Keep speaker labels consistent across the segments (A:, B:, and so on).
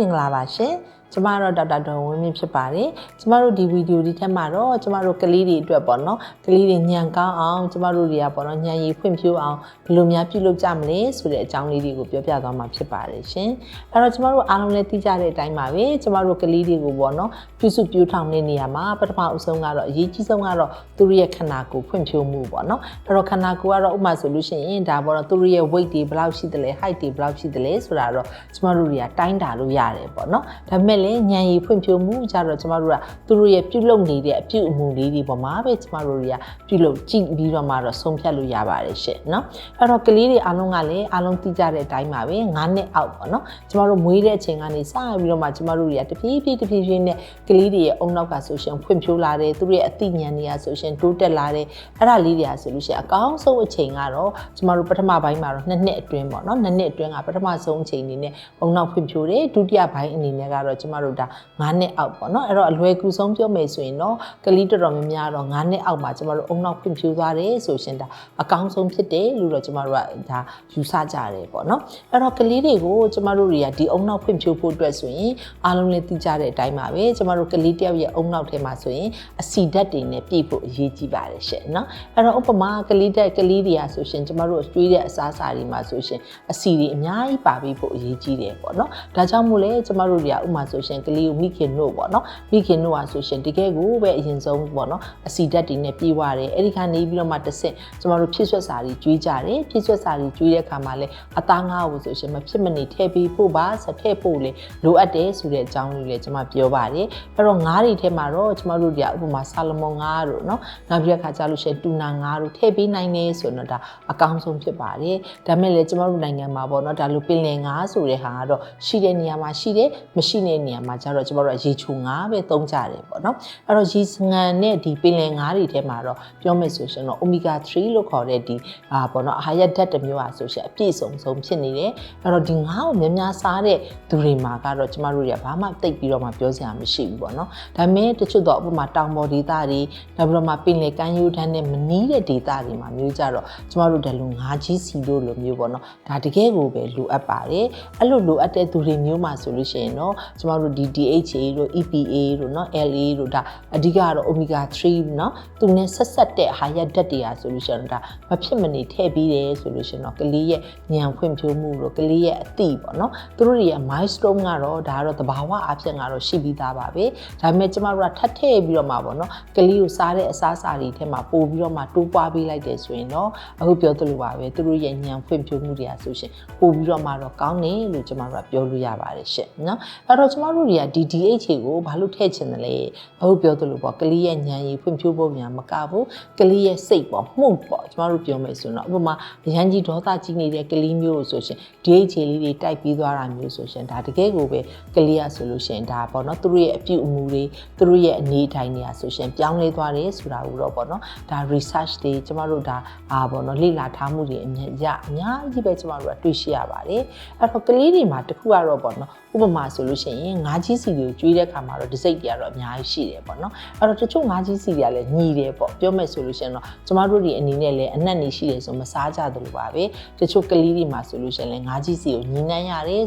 A: မင်္ဂလာပါရှင် ကျမတို့ဒေါက်တာဒေါ်ဝင်းမြင့်ဖြစ်ပါတယ်ကျမတို့ဒီဗီဒီယိုဒီထက်မှာတော့ကျမတို့ကလေးတွေအတွက်ပေါ့နော်ကလေးတွေညံကောင်းအောင်ကျမတို့တွေကပေါ့နော်ညံရည်ဖွံ့ဖြိုးအောင်ဘယ်လိုများပြုလုပ်ကြမလဲဆိုတဲ့အကြောင်းလေးတွေကိုပြောပြသွားမှာဖြစ်ပါတယ်ရှင်အဲ့တော့ကျမတို့အားလုံးလည်းသိကြတဲ့အတိုင်းပါပဲကျမတို့ကလေးတွေကိုပေါ့နော်ပြုစုပြောထောင်တဲ့နေရာမှာပထမအဆုံးကတော့အရေးကြီးဆုံးကတော့သူတို့ရဲ့ခန္ဓာကိုယ်ဖွံ့ဖြိုးမှုပေါ့နော်အဲ့တော့ခန္ဓာကိုယ်ကတော့ဥပမာဆိုလို့ရှိရင်ဒါပေါ့နော်သူတို့ရဲ့ weight တွေဘယ်လောက်ရှိသလဲ height တွေဘယ်လောက်ရှိသလဲဆိုတာတော့ကျမတို့တွေကတိုင်းတာလို့ရတယ်ပေါ့နော်ဒါပေမဲ့လည်းဉာဏ်ရည်ဖွံ့ဖြိုးမှုကြတော့ကျမတို့ကသူတို့ရဲ့ပြုလုပ်နေတဲ့အပြုအမူလေးတွေပေါ်မှာပဲကျမတို့တွေကပြုလုပ်ကြည့်ပြီးတော့မှတော့ဆုံးဖြတ်လို့ရပါတယ်ရှင့်နော်အဲ့တော့ကလေးတွေအားလုံးကလည်းအားလုံးသိကြတဲ့အတိုင်းပါပဲ9နှစ်အောက်ပေါ့နော်ကျမတို့မွေးတဲ့အချိန်ကနေစပြီးတော့မှကျမတို့တွေကတဖြည်းဖြည်းတဖြည်းဖြည်းနဲ့ကလေးတွေရဲ့အုံနောက်ကဆိုရှင်ဖွံ့ဖြိုးလာတယ်သူတို့ရဲ့အသိဉာဏ်တွေကဆိုရှင်တိုးတက်လာတယ်အဲ့ဒါလေးတွေကဆိုလို့ရှိရင်အကောင်းဆုံးအချိန်ကတော့ကျမတို့ပထမပိုင်းမှာတော့2နှစ်အတွင်းပေါ့နော်2နှစ်အတွင်းကပထမဆုံးအချိန်အနေနဲ့အုံနောက်ဖွံ့ဖြိုးတယ်ဒုတိယပိုင်းအနေနဲ့ကတော့ကျမတို့ဒါ9နှစ်အောက်ပေါ့နော်အဲ့တော့အလွယ်ကူဆုံးပြောမယ်ဆိုရင်တော့ကလေးတော်တော်များများတော့9နှစ်အောက်မှာကျမတို့အုံနောက်ဖွံ့ဖြိုးသွားတယ်ဆိုရှင်ဒါအကောင်းဆုံးဖြစ်တယ်လို့တော့ကျမတို့ကဒါယူဆကြတယ်ပေါ့နော်အဲ့တော့ကလေးတွေကိုကျမတို့တွေကဒီအုံနောက်ဖွံ့ဖြိုးဖို့အတွက်ဆိုရင်အားလုံးလည်းသိကြတဲ့အတိုင်းပါပဲကျမတို့ကလေးတယောက်ရဲ့အုံနောက်ထဲမှာဆိုရင်အစီဓာတ်တွေနဲ့ပြည့်ဖို့အရေးကြီးပါတယ်ရှင့်နော်အဲ့တော့ဥပမာကလေးတက်ကလေးတွေကဆိုရှင်ကျမတို့ကျွေးတဲ့အစားအစာတွေမှာဆိုရှင်အစီတွေအများကြီးပါပြီးဖို့အရေးကြီးတယ်ပေါ့နော်ဒါကြောင့်မို့လဲကျမတို့တွေကဥပမာဆိုရှင်ကလေးကိုမိခင်တို့ပေါ့နော်မိခင်တို့ဟာဆိုရှင်တကယ်ကိုပဲအရင်ဆုံးပေါ့နော်အစီဓာတ်တွေနဲ့ပြေဝတယ်အဲ့ဒီကနေပြီးတော့မှတစ်ဆင့်ကျမတို့ဖြည့်ဆွက်စာတွေကျွေးကြတယ်ဖြည့်ဆွက်စာတွေကျွေးတဲ့အခါမှာလဲအသားငါးကိုဆိုရှင်မဖြစ်မနေထည့်ပေးဖို့ပါဆက်ထည့်ဖို့လေလိုအပ်တယ်ဆိုတဲ့အကြောင်းလေးလည်းကျမပြောပါတယ်အဲ့တော့ငါးတွေထဲမှာတော့ကျမတို့တွေကဥပမာဆာလမွန်ငါးတို့နော်နောက်ပြီးတဲ့အခါကျလို့ရှိရင်တူနာငါးတို့ထည့်ပေးနိုင်တယ်ဆိုတော့ဒါအကောင်းဆုံးဖြစ်ပါတယ်ဒါမဲ့လည်းကျမတို့နိုင်ငံမှာပေါ့နော်ဒါလိုပင်လယ်ငါးဆိုတဲ့ဟာကတော့ရှိတဲ့နေရာမှာရှိတယ်မရှိတဲ့နေရာမှာကျတော့ကျမတို့ကရေချိုငါးပဲသုံးကြတယ်ပေါ့နော်အဲ့တော့ရေငန်နဲ့ဒီပင်လယ်ငါးတွေထဲမှာတော့ပြောမယ်ဆိုရှင်တော့ omega 3လို့ခေါ်တဲ့ဒီအာပေါ့နော်အဟာရဓာတ်တစ်မျိုးอ่ะဆိုရှင်အပြည့်စုံဆုံးဖြစ်နေတယ်အဲ့တော့ဒီငါးကိုများများစားတဲ့သူတွေမှာကတော့ကျမတို့တွေကဘာမှတိတ်ပြီးတော့မှပြောစရာမရှိဘူးပေါ့နော်ဒါပေမဲ့တချို့တော့ဥပမာတောင်ပေါ်ဒေသတွေနောက်ပြီးတော့မှပင်လယ်ကမ်းရိုးတန်းနဲ့မနီးတဲ့ဒေသတွေမှာမျိုးကြတော့ကျမတို့တလူငါးကြီးစီတို့လိုမျိုးပေါ့နော်ဒါတကယ်ကိုပဲလိုအပ်ပါတယ်အဲ့လိုလိုအပ်တဲ့သူတွေမျိုးမှာဆိုလို့ရှိရင်တော့ကျမတို့ဒီ DHA တို့ EPA တို့เนาะ LA တို့ဒါအဓိကကတော့ omega 3เนาะသူနဲ့ဆက်ဆက်တဲ့ဟာရဓာတ်တွေอ่ะဆိုလို့ရှိရင်ဒါမဖြစ်မနေထည့်ပြီးတယ်ဆိုလို့ရှိရင်တော့ကလေးရဲ့ဉာဏ်ဖွံ့ဖြိုးမှုတို့ကလေးရဲ့အသိပေါ့เนาะသူတို့တွေရဲ့ milestone ကတော့ဒါကတော့သဘာဝအဖြစ်ကတော့ရှိပြီးသားပါပဲဒါပေမဲ့ကျမတို့ကထပ်ထည့်ပြီးတော့မှာပေါ့เนาะကလေးကိုစားတဲ့အစားအစာတွေထဲမှာပို့ပြီးတော့မှတိုးပွားပေးလိုက်တယ်ဆိုရင်တော့အခုပြောသလိုပါပဲသူတို့ရဲ့ဉာဏ်ဖွံ့ဖြိုးမှုတွေอ่ะဆိုရှင်ပို့ပြီးတော့မှတော့ကောင်းတယ်လို့ကျမတို့ကပြောလို့ရပါတယ်ရှင့်เนาะအဲ့တော့ကျ မတို့တွေကဒီ DHA ကိုဘာလို့ထည့်ချင်တယ်လဲအခုပြောသလိုပေါ့ကလေးရဲ့ဉာဏ်ရည်ဖွံ့ဖြိုးဖို့များမကဘူးကလေးရဲ့စိတ်ပေါ့မှုပေါ့ကျမတို့ပြောမယ်ဆိုတော့ဥပမာရန်ကြီးဒေါသကြီးနေတဲ့ကလေးမျိုးလို့ဆိုရှင် DHA လေးတွေတိုက်ပြီးသွားတာမျိုးဆိုရှင်ဒါတကယ်ကိုပဲကလေးရဆိုလို့ရှင်ဒါပေါ့နော်သူတို့ရဲ့အပြုအမူတွေသူတို့ရဲ့အနေအထိုင်တွေอ่ะဆိုရှင်ပြောင်းလဲသွားတယ်ဆိုတာကိုတော့ပေါ့နော်ဒါ research တွေကျမတို့ဒါအာပေါ့နော်လေ့လာထားမှုတွေအများရအများကြီးပဲကျမတို့ကတွေ့ရှိရပါတယ်အဲ့တော့ကလေးတွေမှာတခုကတော့ပေါ့နော်ဥပမာဆိုလို့ရှိရင်ငါးကြီးစီတွေကိုကျွေးတဲ့ခါမှာတော့ဒီစိတ်တွေကတော့အများကြီးရှိတယ်ပေါ့နော်အဲ့တော့တချို့ငါးကြီးစီတွေကလည်းညီတယ်ပေါ့ပြောမယ်ဆိုလို့ရှိရင်တော့ကျမတို့တွေအနေနဲ့လည်းအနက်နေရှိတယ်ဆိုမစားကြသလိုပါပဲတချို့ကလေးတွေမှာဆိုလို့ရှိရင်လည်းငါးကြီးစီကိုညီနှမ်းရတယ်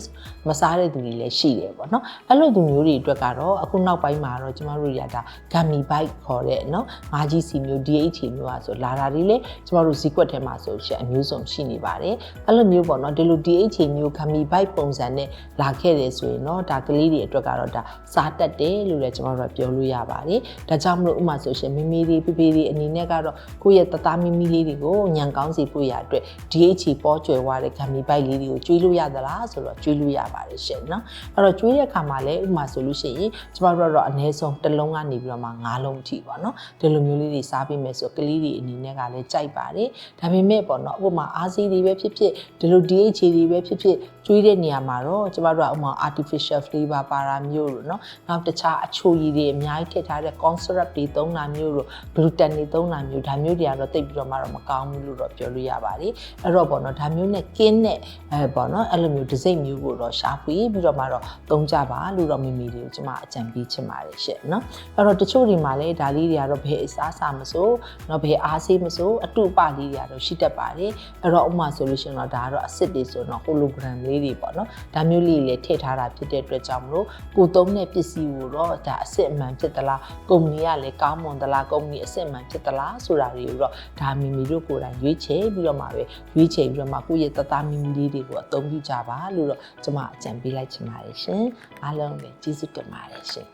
A: မစားတဲ့သူတွေလည်းရှိတယ်ပေါ့နော်အဲ့လိုသူမျိုးတွေအတွက်ကတော့အခုနောက်ပိုင်းမှာတော့ကျမတို့တွေကဒါ gummy bite ခေါ်တဲ့နော်ငါးကြီးစီမျိုး DHA မျိုးอ่ะဆိုလာတာတွေလည်းကျမတို့ဇီကွက်ထဲမှာဆိုရှင်အမျိုးစုံရှိနေပါတယ်အဲ့လိုမျိုးပေါ့နော်ဒီလို DHA မျိုး gummy bite ပုံစံနဲ့လာခဲ့တယ်ဆိုရင်တော့ဒါကလေးတွေအတွက်ကတော့ဒါစားတက်တယ်လို့လည်းကျွန်တော်တို့ပြောလို့ရပါတယ်။ဒါကြောင့်မလို့ဥမာဆိုရှင်မိမိတွေပြပြတွေအနေနဲ့ကတော့ကိုယ့်ရဲ့တသားမိမိလေးတွေကိုညံကောင်းစီဖို့ရအတွက် DHA ပေါ်ကျွယ်ဝတဲ့ဂမ်မီပိုက်လေးတွေကိုကျွေးလို့ရသလားဆိုတော့ကျွေးလို့ရပါတယ်ရှင်နော်။အဲ့တော့ကျွေးတဲ့အခါမှာလည်းဥမာဆိုလို့ရှိရင်ကျွန်တော်တို့ကတော့အနည်းဆုံးတစ်လုံးကနေပြီးတော့မှ၅လုံးအထိပေါ့နော်။ဒီလိုမျိုးလေးတွေစားပေးမယ်ဆိုကလေးတွေအနေနဲ့ကလည်းကြိုက်ပါတယ်။ဒါပေမဲ့ပေါ့နော်ဥပမာအားစီးတွေပဲဖြစ်ဖြစ်ဒီလို DHA တွေပဲဖြစ်ဖြစ်ကျွေးတဲ့နေရာမှာတော့ကျမတို့ကဥပမာ artificial flavor ပါတာမျိုးတို့နော်နောက်တခြားအချိုရည်တွေအများကြီးထည့်ထားတဲ့ concept တွေသုံးတာမျိုးတို့ gluten တွေသုံးတာမျိုးဒါမျိုးတွေကတော့တိတ်ပြီးတော့မှတော့မကောင်းဘူးလို့တော့ပြောလို့ရပါတယ်အဲ့တော့ပေါ့နော်ဒါမျိုးနဲ့ကင်းတဲ့အဲပေါ့နော်အဲ့လိုမျိုးဒစိမ့်မျိုးကိုတော့ရှာဖွေပြီးတော့မှတော့သုံးကြပါလို့တော့မိမိတွေကိုကျွန်မအကြံပေးချင်ပါတယ်ရှင့်နော်အဲ့တော့တချို့တွေမှာလည်းဒါလေးတွေကတော့ဘယ်အစားစားမစို့နော်ဘယ်အားစေးမစို့အတူပလေးတွေကတော့ရှိတတ်ပါတယ်အဲ့တော့ဥပမာဆိုလို့ရှိရင်တော့ဒါကတော့ acid တွေဆိုတော့ hologram လေးတွေပေါ့နော်ဒါမျိုးလေးတွေလည်းထည့်ထားတာဖြစ်တဲ့အတွက်ကြောင့်မလို့ကိုသုံးတဲ့ပစ္စည်းကိုတော့ဒါအစ်စ်အမှန်ဖြစ်သလားကုမ္ပဏီကလည်းကောင်းမွန်သလားကုမ္ပဏီအစ်စ်အမှန်ဖြစ်သလားဆိုတာတွေကိုတော့ဒါမိမိတို့ကိုယ်တိုင်ရွေးချယ်ပြီးတော့မှပဲရွေးချယ်ပြီးတော့မှကိုယ့်ရဲ့တသားမိမိလေးတွေကိုအသုံးပြုကြပါလို့တော့ကျွန်မအကြံပေးလိုက်ချင်ပါတယ်ရှင်အားလုံးလည်းကျေးဇူးတင်ပါတယ်ရှင်